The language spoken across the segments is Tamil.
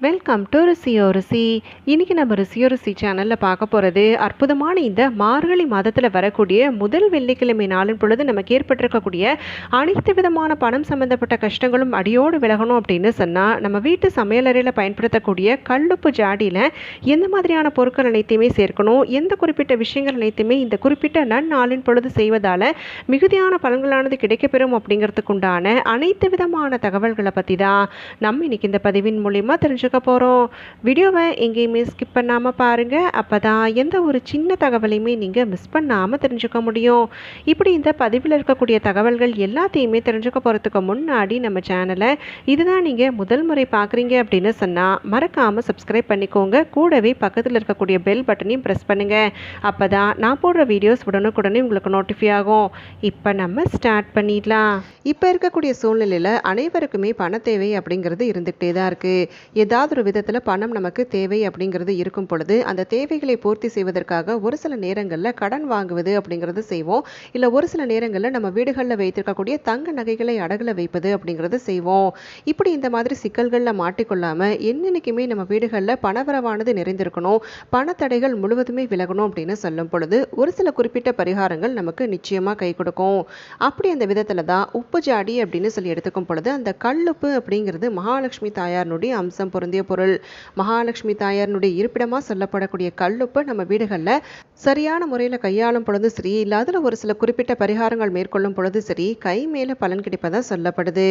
வெல்கம் டு ருசியோ ருசி. இன்றைக்கி நம்ம ருசியோ ருசி சேனலில் பார்க்க போகிறது அற்புதமான இந்த மார்கழி மாதத்தில் வரக்கூடிய முதல் வெள்ளிக்கிழமை நாளின் பொழுது நமக்கு ஏற்பட்டிருக்கக்கூடிய அனைத்து விதமான பணம் சம்மந்தப்பட்ட கஷ்டங்களும் அடியோடு விலகணும் அப்படின்னு சொன்னால் நம்ம வீட்டு சமையலறையில் பயன்படுத்தக்கூடிய கல்லுப்பு ஜாடியில் எந்த மாதிரியான பொருட்கள் அனைத்தையுமே சேர்க்கணும் எந்த குறிப்பிட்ட விஷயங்கள் அனைத்துமே இந்த குறிப்பிட்ட நன்னாளின் பொழுது செய்வதால் மிகுதியான பலன்களானது கிடைக்கப்பெறும் அப்படிங்கிறதுக்குண்டான அனைத்து விதமான தகவல்களை பற்றி தான் நம்ம இன்னைக்கு இந்த பதிவின் மூலிமா தெரிஞ்சுக்க போகிறோம் வீடியோவை எங்கேயுமே ஸ்கிப் பண்ணாமல் பாருங்கள் அப்போ தான் எந்த ஒரு சின்ன தகவலையுமே நீங்கள் மிஸ் பண்ணாமல் தெரிஞ்சுக்க முடியும். இப்படி இந்த பதிவில் இருக்கக்கூடிய தகவல்கள் எல்லாத்தையுமே தெரிஞ்சுக்க போகிறதுக்கு முன்னாடி நம்ம சேனலை இதுதான் நீங்கள் முதல் முறை பார்க்குறீங்க அப்படின்னு சொன்னால் மறக்காமல் சப்ஸ்கிரைப் பண்ணிக்கோங்க. கூடவே பக்கத்தில் இருக்கக்கூடிய பெல் பட்டனையும் ப்ரெஸ் பண்ணுங்கள் அப்போ தான் நான் போடுற வீடியோஸ் உடனுக்குடனே உங்களுக்கு நோட்டிஃபை ஆகும். இப்போ நம்ம ஸ்டார்ட் பண்ணிடலாம். இப்போ இருக்கக்கூடிய சூழ்நிலையில் அனைவருக்குமே பண தேவை அப்படிங்கிறது இருந்துகிட்டே தான் இருக்குது ஏதாவது ஒரு விதத்தில் பணம் நமக்கு தேவை அப்படிங்கிறது இருக்கும் பொழுது அந்த தேவைகளை பூர்த்தி செய்வதற்காக ஒரு சில நேரங்களில் கடன் வாங்குவது அப்படிங்கிறது செய்வோம். இல்லை ஒரு சில நேரங்களில் நம்ம வீடுகளில் வைத்திருக்கக்கூடிய தங்க நகைகளை அடகுல வைப்பது அப்படிங்கிறது செய்வோம். இப்படி இந்த மாதிரி சிக்கல்களில் மாட்டிக்கொள்ளாமல் என்னென்னைக்குமே நம்ம வீடுகளில் பணவரவானது நிறைந்திருக்கணும். பணத்தடைகள் முழுவதுமே விலகணும் அப்படின்னு சொல்லும் பொழுது ஒரு சில குறிப்பிட்ட பரிகாரங்கள் நமக்கு நிச்சயமாக கை கொடுக்கும். அப்படி அந்த விதத்தில் தான் உப்பு ஜாடி அப்படின்னு சொல்லி எடுத்துக்கும் பொழுது அந்த கல்லுப்பு அப்படிங்கிறது மகாலட்சுமி தாயாரினுடைய அம்சம் பொருந்திய பொருள். மகாலட்சுமி தாயாரினுடைய இருப்பிடமாக சொல்லப்படக்கூடிய கல்லுப்பு நம்ம வீடுகளில் சரியான முறையில் கையாளும் பொழுது சரி இல்லை அதில் ஒரு சில குறிப்பிட்ட பரிகாரங்கள் மேற்கொள்ளும் பொழுது சரி கை மேலே பலன் கிடைப்பதாக சொல்லப்படுது.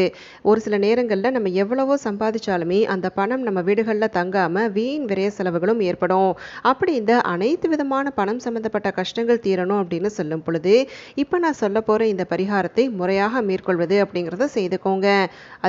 ஒரு சில நேரங்களில் நம்ம எவ்வளவோ சம்பாதிச்சாலுமே அந்த பணம் நம்ம வீடுகளில் தங்காமல் வீண் விரைய செலவுகளும் ஏற்படும். அப்படி இந்த அனைத்து விதமான பணம் சம்பந்தப்பட்ட கஷ்டங்கள் தீரணும் அப்படின்னு சொல்லும் பொழுது இப்போ நான் சொல்ல போகிற இந்த பரிகாரத்தை முறையாக மேற்கொள்வது அப்படிங்கிறத செய்துக்கோங்க.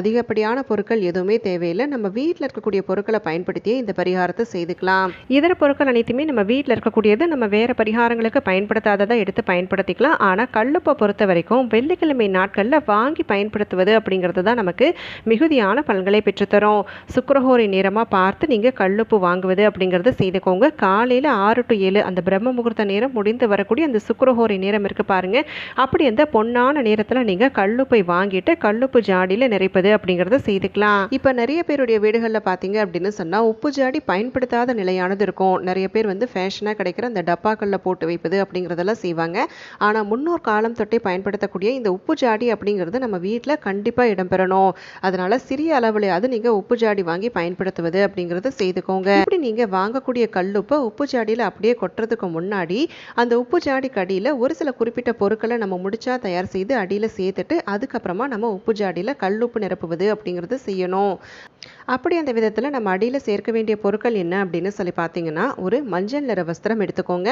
அதிகப்படியான பொருட்கள் எதுவுமே தேவையில்லை. நம்ம வீட்டில் இருக்கக்கூடிய பொருட்களை பயன்படுத்தியே இந்த பரிகாரத்தை செய்துக்கலாம். இதர பொருட்கள் அனைத்துமே நம்ம வீட்டில் இருக்கக்கூடியது நம்ம வேறு பரிகாரங்களுக்கு பயன்படுத்தாததை எடுத்து பயன்படுத்திக்கலாம். ஆனால் கல்லுப்பை பொறுத்த வரைக்கும் வெள்ளிக்கிழமை நாட்களில் வாங்கி பயன்படுத்துவது அப்படிங்கிறது தான் நமக்கு மிகுதியான பலன்களை பெற்றுத்தரும். சுக்கரஹோரை நேரமாக பார்த்து நீங்கள் கல்லுப்பு வாங்குவது அப்படிங்கிறத செய்துக்கோங்க. காலையில் ஆறு டு ஏழு அந்த பிரம்ம முகூர்த்த நேரம் முடிந்து வரக்கூடிய அந்த சுக்கரஹோரை நேரம் இருக்குது பாருங்கள் அப்படி அந்த பொன்னான நேரத்தில் நீங்கள் கல்லுப்பை வாங்கிட்டு கல்லுப்பு ஜாடியில் நிறைப்பது அப்படிங்கிறத செய்துக்கலாம். இப்போ நிறைய பேருடைய வீடுகளில் பார்த்தீங்க அப்படின்னு சொன்னால் உப்பு ஜாடி பயன்படுத்தாத நிலையானது இருக்கும். நிறைய பேர் வந்து ஃபேஷனாக கிடைக்கிற அந்த டப்பாக்களில் போட்டு வைப்பது அப்படிங்கிறதெல்லாம் செய்வாங்க. ஆனால் முன்னோர் காலம் தொட்டே பயன்படுத்தக்கூடிய இந்த உப்பு ஜாடி அப்படிங்கிறது நம்ம வீட்டில் கண்டிப்பாக இடம்பெறணும். அதனால் சிறிய அளவுலையாவது நீங்கள் உப்பு ஜாடி வாங்கி பயன்படுத்துவது அப்படிங்கிறது செய்துக்கோங்க. இப்படி நீங்கள் வாங்கக்கூடிய கல்லுப்பை உப்பு ஜாடியில் அப்படியே கொட்டுறதுக்கு முன்னாடி அந்த உப்பு ஜாடி கடியில் ஒரு சில குறிப்பிட்ட பொருட்களை நம்ம முடிச்சா தயார் செய்து அடியில் சேர்த்துட்டு அதுக்கப்புறமா நம்ம உப்பு ஜாடியில் கல்லுப்பு நிரப்புவது அப்படிங்கிறது செய்யணும். அப்படி அந்த விதத்தில் நம்ம அடியில் சேர்க்க வேண்டிய பொருட்கள் என்ன அப்படின்னு சொல்லி பார்த்தீங்கன்னா ஒரு மஞ்சள் நிற வஸ்திரம் எடுத்துக்கோங்க.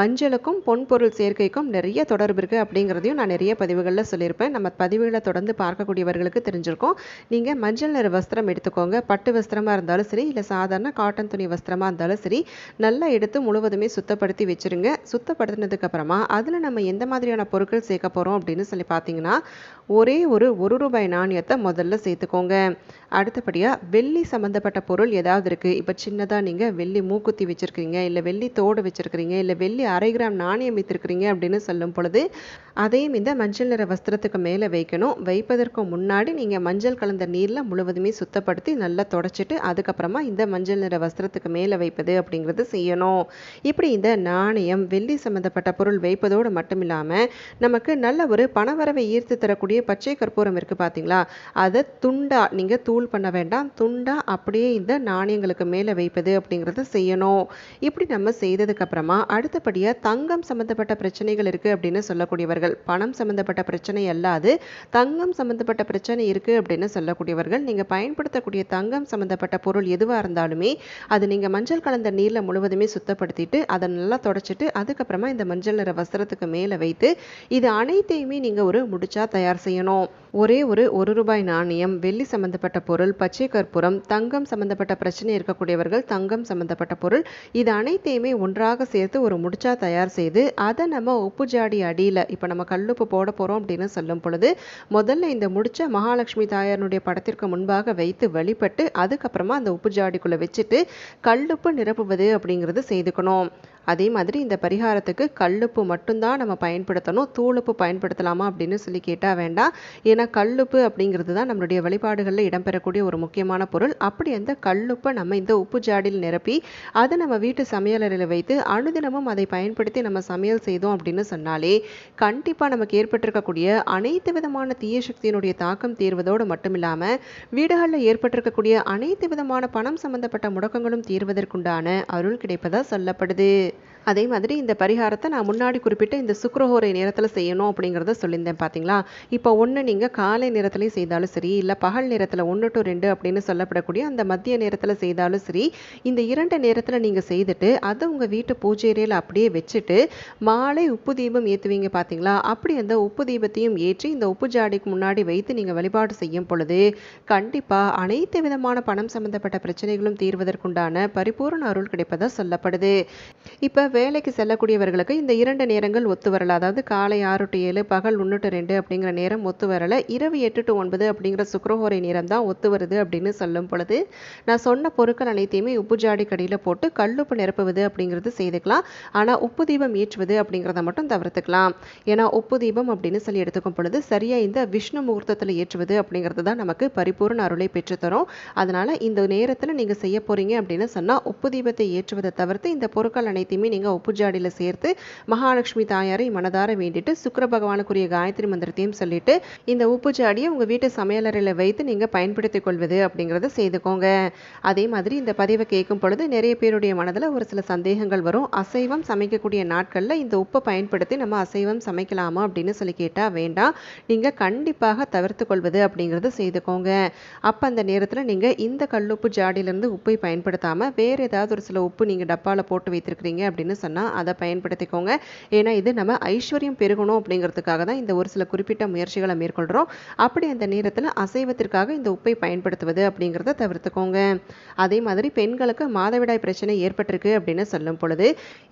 மஞ்சளுக்கும் பொன் பொருள் சேர்க்கைக்கும் நிறைய தொடர்பு இருக்குது அப்படிங்கிறதையும் நான் நிறைய பதிவுகளில் சொல்லியிருப்பேன். நம்ம பதிவுகளை தொடர்ந்து பார்க்கக்கூடியவர்களுக்கு தெரிஞ்சிருக்கும். நீங்கள் மஞ்சள் நிற வஸ்திரம் எடுத்துக்கோங்க. பட்டு வஸ்திரமாக இருந்தாலும் சரி இல்லை சாதாரண காட்டன் துணி வஸ்திரமாக இருந்தாலும் சரி நல்லா எடுத்து முழுவதுமே சுத்தப்படுத்தி வச்சுருங்க. சுத்தப்படுத்தினதுக்கப்புறமா அதில் நம்ம எந்த மாதிரியான பொருட்கள் சேர்க்க போகிறோம் அப்படின்னு சொல்லி பார்த்தீங்கன்னா ஒரே ஒரு ஒரு ரூபாய் நாணயத்தை முதல்ல சேர்த்துக்கோங்க. அடுத்தபடியாக வெள்ளி சம்மந்தப்பட்ட பொருள் ஏதாவது இருக்குது இப்போ சின்னதாக நீங்கள் வெள்ளி மூக்குத்தி வச்சுருக்கீங்க இல்லை வெள்ளி தோடு வச்சுருக்கிறீங்க இல்லை வெள்ளி அரை கிராம் நாணயம் வைத்திருக்கிறீங்க அப்படின்னு சொல்லும் பொழுது அதையும் இந்த மஞ்சள் நிற வஸ்திரத்துக்கு மேலே வைக்கணும். வைப்பதற்கு முன்னாடி நீங்கள் மஞ்சள் கலந்த நீரில் முழுவதுமே சுத்தப்படுத்தி நல்லா தொடச்சிட்டு அதுக்கப்புறமா இந்த மஞ்சள் நிற வஸ்திரத்துக்கு மேலே வைப்பது அப்படிங்கிறது செய்யணும். இப்படி இந்த நாணயம் வெள்ளி சம்மந்தப்பட்ட பொருள் வைப்பதோடு மட்டும் இல்லாமல் நமக்கு நல்ல ஒரு பணவரவை ஈர்த்து தரக்கூடிய பச்சை கற்பூரம் இருக்குது பார்த்தீங்களா அதை துண்டா நீங்கள் தூள் பண்ண வேண்டாம். துண்டு அப்படியே இந்த நாணயங்களுக்கு மேலே வைப்பது அப்படிங்கிறத செய்யணும். இப்படி நம்ம செய்ததுக்கப்புறமா அடுத்தபடியாக தங்கம் சம்மந்தப்பட்ட பிரச்சனைகள் இருக்குது அப்படின்னு சொல்லக்கூடியவர்கள். பணம் சம்மந்தப்பட்ட பிரச்சனை அல்லாது தங்கம் சம்மந்தப்பட்ட பிரச்சனை இருக்குது அப்படின்னு சொல்லக்கூடியவர்கள். நீங்கள் பயன்படுத்தக்கூடிய தங்கம் சம்மந்தப்பட்ட பொருள் எதுவாக இருந்தாலுமே அது நீங்கள் மஞ்சள் கலந்த நீரில் முழுவதுமே சுத்தப்படுத்திட்டு அதை நல்லா தொடச்சிட்டு அதுக்கப்புறமா இந்த மஞ்சள் நிற வஸ்திரத்துக்கு மேலே வைத்து இது அனைத்தையுமே நீங்கள் ஒரு முடிச்சா தயார் செய்யணும். ஒரே ஒரு ஒரு ரூபாய் நாணயம் வெள்ளி சம்பந்தப்பட்ட பொருள் பச்சை கற்பூரம் தங்கம் சம்பந்தப்பட்ட பிரச்சனை இருக்கக்கூடியவர்கள் தங்கம் சம்பந்தப்பட்ட பொருள் இது அனைத்தையுமே ஒன்றாக சேர்த்து ஒரு முடிச்சா தயார் செய்து அதை நம்ம உப்பு ஜாடி அடியில் இப்போ நம்ம கல்லுப்பு போட போகிறோம் அப்படின்னு சொல்லும் பொழுது முதல்ல இந்த முடிச்ச மகாலட்சுமி தாயாரனுடைய படத்திற்கு முன்பாக வைத்து வழிபட்டு அதுக்கப்புறமா அந்த உப்பு ஜாடிக்குள்ளே வச்சுட்டு கல்லுப்பு நிரப்புவது அப்படிங்கிறது செய்துக்கணும். அதே மாதிரி இந்த பரிகாரத்துக்கு கல்லுப்பு மட்டும்தான் நம்ம பயன்படுத்தணும். தூளுப்பு பயன்படுத்தலாமா அப்படின்னு சொல்லி கேட்டால் வேண்டாம். ஏன்னா கல்லுப்பு அப்படிங்கிறது தான் நம்மளுடைய வழிபாடுகளில் இடம்பெறக்கூடிய ஒரு முக்கியமான பொருள். அப்படி அந்த கல்லுப்பை நம்ம இந்த உப்பு ஜாடியில் நிரப்பி அதை நம்ம வீட்டு சமையலறையில் வைத்து அனுதினமும் அதை பயன்படுத்தி நம்ம சமையல் செய்தோம் அப்படின்னு சொன்னாலே கண்டிப்பாக நமக்கு ஏற்பட்டிருக்கக்கூடிய அனைத்து விதமான தீய சக்தியினுடைய தாக்கம் தீர்வதோடு மட்டும் இல்லாமல் வீடுகளில் ஏற்பட்டிருக்கக்கூடிய அனைத்து விதமான பணம் சம்பந்தப்பட்ட முடக்கங்களும் தீர்வதற்குண்டான அருள் கிடைப்பதாக சொல்லப்படுது. அதே மாதிரி இந்த பரிகாரத்தை நான் முன்னாடி குறிப்பிட்ட இந்த சுக்கரஹோரை நேரத்தில் செய்யணும் அப்படிங்கிறத சொல்லியிருந்தேன் பார்த்தீங்களா இப்போ ஒன்று நீங்கள் காலை நேரத்துலையும் செய்தாலும் சரி இல்லை பகல் நேரத்தில் ஒன்று டு ரெண்டு அப்படின்னு சொல்லப்படக்கூடிய அந்த மத்திய நேரத்தில் செய்தாலும் சரி இந்த இரண்டு நேரத்தில் நீங்கள் செய்துட்டு அதை உங்கள் வீட்டு பூஜை அறையில் அப்படியே வச்சுட்டு மாலை உப்பு தீபம் ஏற்றுவீங்க பார்த்தீங்களா அப்படி அந்த உப்பு தீபத்தையும் ஏற்றி இந்த உப்பு ஜாடிக்கு முன்னாடி வைத்து நீங்கள் வழிபாடு செய்யும் பொழுது கண்டிப்பாக அனைத்து விதமான பணம் சம்பந்தப்பட்ட பிரச்சனைகளும் தீர்வதற்குண்டான பரிபூரண அருள் கிடைப்பதாக சொல்லப்படுது. இப்போ வேலைக்கு செல்லக்கூடியவர்களுக்கு இந்த இரண்டு நேரங்கள் ஒத்து வரல. அதாவது காலை ஆறு டு ஏழு பகல் ஒன்று டு ரெண்டு அப்படிங்கிற நேரம் ஒத்து வரல. இரவு எட்டு டு ஒன்பது அப்படிங்கிற சுக்கரஹோரை நேரம் தான் ஒத்து வருது அப்படின்னு சொல்லும் பொழுது நான் சொன்ன பொருட்கள் அனைத்தையுமே உப்பு ஜாடி கடியில் போட்டு கல்லுப்பு நிரப்புவது அப்படிங்கிறது செய்துக்கலாம். ஆனால் உப்பு தீபம் ஏற்றுவது அப்படிங்கிறத மட்டும் தவிர்த்துக்கலாம். ஏன்னா உப்பு தீபம் அப்படின்னு சொல்லி எடுத்துக்கும் பொழுது சரியாக இந்த விஷ்ணு முகூர்த்தத்தில் ஏற்றுவது அப்படிங்கிறது தான் நமக்கு பரிபூர்ண அருளை பெற்றுத்தரும் அதனால் இந்த நேரத்தில் நீங்கள் செய்ய போகிறீங்க அப்படின்னு சொன்னால் உப்பு தீபத்தை ஏற்றுவதை தவிர்த்து இந்த பொருட்கள் அனைத்தையுமே நீங்கள் உப்பு ஜாடியில் சேர்த்து மகாலட்சுமி தாயாரை மனதார வேண்டிட்டு சுக்கர பகவானுக்குரிய காயத்ரி மந்திரத்தையும் சொல்லிட்டு இந்த உப்பு ஜாடியை உங்கள் வீட்டு சமையலறையில் வைத்து நீங்கள் பயன்படுத்திக் கொள்வது அப்படிங்கிறத செய்துக்கோங்க. அதே மாதிரி இந்த பதிவை கேட்கும் பொழுது நிறைய பேருடைய மனதில் ஒரு சில சந்தேகங்கள் வரும். அசைவம் சமைக்கக்கூடிய நாட்களில் இந்த உப்பை பயன்படுத்தி நம்ம அசைவம் சமைக்கலாமா அப்படின்னு சொல்லி கேட்டால் வேண்டாம். நீங்கள் கண்டிப்பாக தவிர்த்து கொள்வது அப்படிங்கிறத செய்துக்கோங்க. அப்போ அந்த நேரத்தில் நீங்கள் இந்த கல்லுப்பு ஜாடியிலேருந்து உப்பை பயன்படுத்தாமல் வேறு ஏதாவது ஒரு சில உப்பு நீங்கள் டப்பாவில் போட்டு வைத்திருக்கிறீங்க அப்படின்னு சொன்னால் அதை பயன்படுத்திக்கோங்க. ஏன்னா இது நம்ம ஐஸ்வர்யம் பெருகணும் அப்படிங்கிறதுக்காக தான் இந்த ஒரு சில குறிப்பிட்ட முயற்சிகளை மேற்கொள்கிறோம் அப்படி அந்த நேரத்தில் அசைவத்திற்காக இந்த உப்பை பயன்படுத்துவது அப்படிங்கிறத தவிர்த்துக்கோங்க. அதே மாதிரி பெண்களுக்கு மாதவிடாய் பிரச்சனை ஏற்பட்டிருக்கு அப்படின்னு சொல்லும் பொழுது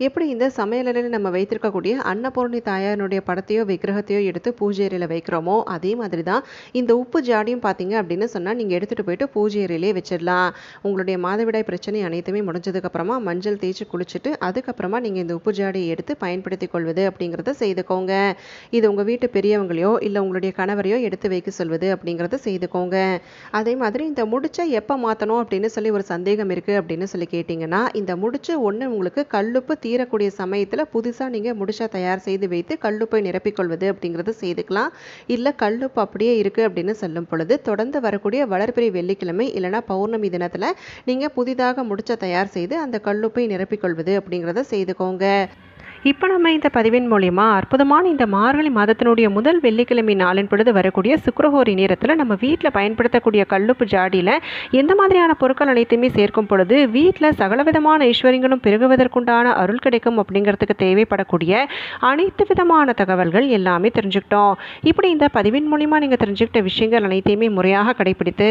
எப்படி இந்த சமையலறையில் நம்ம வைத்திருக்கக்கூடிய அன்னபூர்ணி தாயாரினுடைய படத்தையோ விக்கிரகத்தையோ எடுத்து பூஜை அறையில் வைக்கிறோமோ அதே மாதிரி தான் இந்த உப்பு ஜாடியும் பார்த்தீங்க அப்படின்னு சொன்னால் நீங்கள் எடுத்துகிட்டு போயிட்டு பூஜை அறையிலே வச்சிடலாம். உங்களுடைய மாதவிடாய் பிரச்சனை அனைத்துமே முடிஞ்சதுக்கப்புறமா மஞ்சள் தேய்ச்சி குளிச்சுட்டு அதுக்கப்புறம் நீங்கள் இந்த உப்பு ஜாடியை எடுத்து பயன்படுத்தி கொள்வது அப்படிங்கிறத செய்துக்கோங்க. இது உங்கள் வீட்டு பெரியவங்களையோ இல்லை உங்களுடைய கணவரையோ எடுத்து வைக்க சொல்வது அப்படிங்கிறத செய்துக்கோங்க. அதே மாதிரி இந்த முடிச்சை எப்போ மாற்றணும் அப்படின்னு சொல்லி ஒரு சந்தேகம் இருக்குது அப்படின்னு சொல்லி கேட்டிங்கன்னா இந்த முடிச்சு ஒன்று உங்களுக்கு கல்லுப்பு தீரக்கூடிய சமயத்தில் புதுசாக நீங்கள் முடிச்சா தயார் செய்து வைத்து கல்லுப்பை நிரப்பிக்கொள்வது அப்படிங்கிறத செய்துக்கலாம். இல்லை கல்லுப்பு அப்படியே இருக்குது அப்படின்னு சொல்லும் பொழுது தொடர்ந்து வரக்கூடிய வளர்பிறை வெள்ளிக்கிழமை இல்லைனா பௌர்ணமி தினத்தில் நீங்கள் புதிதாக முடிச்ச தயார் செய்து அந்த கல்லுப்பை நிரப்பிக்கொள்வது அப்படிங்கிறத செய்துக்கோங்க. இப்போ நம்ம இந்த பதிவின் மூலிமா அற்புதமான இந்த மார்கழி மாதத்தினுடைய முதல் வெள்ளிக்கிழமை நாளின் பொழுது வரக்கூடிய சுக்கரஹோரி நேரத்தில் நம்ம வீட்டில் பயன்படுத்தக்கூடிய கல்லுப்பு ஜாடியில் எந்த மாதிரியான பொருட்கள் அனைத்துமே சேர்க்கும் பொழுது வீட்டில் சகலவிதமான ஐஸ்வர்யங்களும் பெருகுவதற்குண்டான அருள் கிடைக்கும் அப்படிங்கிறதுக்கு தேவைப்படக்கூடிய அனைத்து விதமான தகவல்கள் எல்லாமே தெரிஞ்சுக்கிட்டோம். இப்படி இந்த பதிவின் மூலிமா நீங்கள் தெரிஞ்சுக்கிட்ட விஷயங்கள் அனைத்தையுமே முறையாக கடைபிடித்து